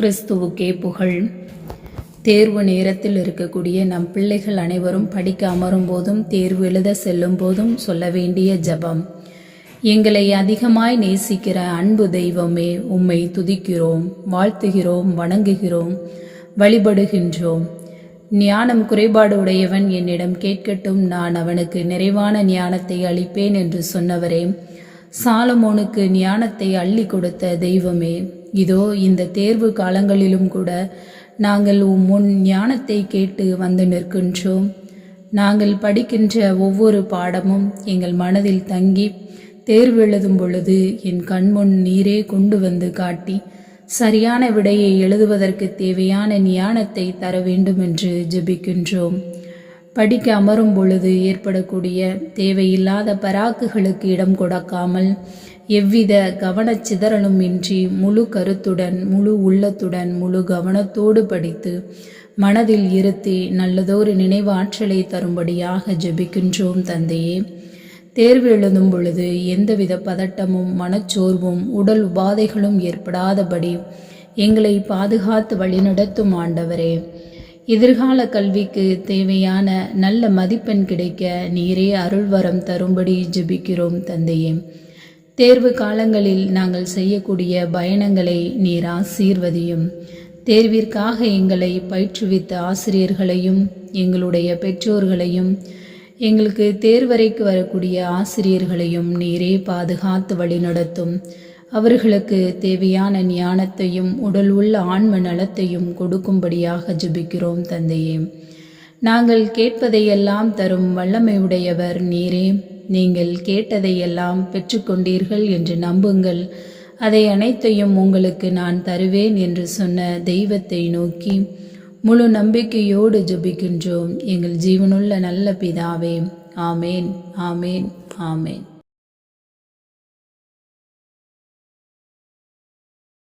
கிறிஸ்துவுக்கே புகழ். தேர்வு நேரத்தில் இருக்கக்கூடிய நம் பிள்ளைகள் அனைவரும் படிக்க அமரும் போதும் தேர்வு எழுத செல்லும் போதும் சொல்ல வேண்டிய ஜெபம். எங்களை அதிகமாய் நேசிக்கிற அன்பு தெய்வமே உம்மை துதிக்கிறோம் வாழ்த்துகிறோம் வணங்குகிறோம் வழிபடுகின்றோம். ஞானம் குறைபாடு உடையவன் என்னிடம் கேட்கட்டும் நான் அவனுக்கு நிறைவான ஞானத்தை அளிப்பேன் என்று சொன்னவரே. சாலமோனுக்கு ஞானத்தை அள்ளி கொடுத்த தெய்வமே இதோ இந்த தேர்வு காலங்களிலும் கூட நாங்கள் உம் முன் ஞானத்தை கேட்டு வந்து நிற்கின்றோம். நாங்கள் படிக்கின்ற ஒவ்வொரு பாடமும் எங்கள் மனதில் தங்கி தேர்வு எழுதும் பொழுது என் கண்முன் நீரே கொண்டு வந்து காட்டி சரியான விடையை எழுதுவதற்கு தேவையான ஞானத்தை தர வேண்டும் என்று ஜெபிக்கின்றோம். படிக்க அமரும் பொழுது ஏற்படக்கூடிய தேவையில்லாத பராக்குகளுக்கு இடம் கொடுக்காமல் எவ்வித கவனச்சிதறலும் இன்றி முழு கருத்துடன் முழு உள்ளத்துடன் முழு கவனத்தோடு படித்து மனதில் இருத்தி நல்லதொரு நினைவாற்றலை தரும்படியாக ஜெபிக்கின்றோம் தந்தையே. தேர்வு எழுதும் பொழுது எந்தவித பதட்டமும் மனச்சோர்வும் உடல் உபாதைகளும் ஏற்படாதபடி எங்களை பாதுகாத்து வழிநடத்தும் ஆண்டவரே. எதிர்கால கல்விக்கு தேவையான நல்ல மதிப்பெண் கிடைக்க நீரே அருள்வரம் தரும்படி ஜெபிக்கிறோம் தந்தையே. தேர்வு காலங்களில் நாங்கள் செய்யக்கூடிய பயணங்களை நீர் ஆசீர்வதியும். தேர்விற்காக எங்களை பயிற்றுவித்த ஆசிரியர்களையும் எங்களுடைய பெற்றோர்களையும் எங்களுக்கு தேர்வரைக்கு வரக்கூடிய ஆசிரியர்களையும் நீரே பாதுகாத்து வழிநடத்தும். அவர்களுக்கு தேவையான ஞானத்தையும் உடல் உள்ள ஆன்ம நலத்தையும் கொடுக்கும்படியாக ஜபிக்கிறோம் தந்தையே. நாங்கள் கேட்பதையெல்லாம் தரும் வல்லமையுடையவர் நீரே. நீங்கள் கேட்டதையெல்லாம் பெற்றுக்கொண்டீர்கள் என்று நம்புங்கள். அதை அனைத்தையும் உங்களுக்கு நான் தருவேன் என்று சொன்ன தெய்வத்தை நோக்கி முழு நம்பிக்கையோடு ஜபிக்கின்றோம். எங்கள் ஜீவனுள்ள நல்ல பிதாவே ஆமேன் ஆமேன் ஆமேன்.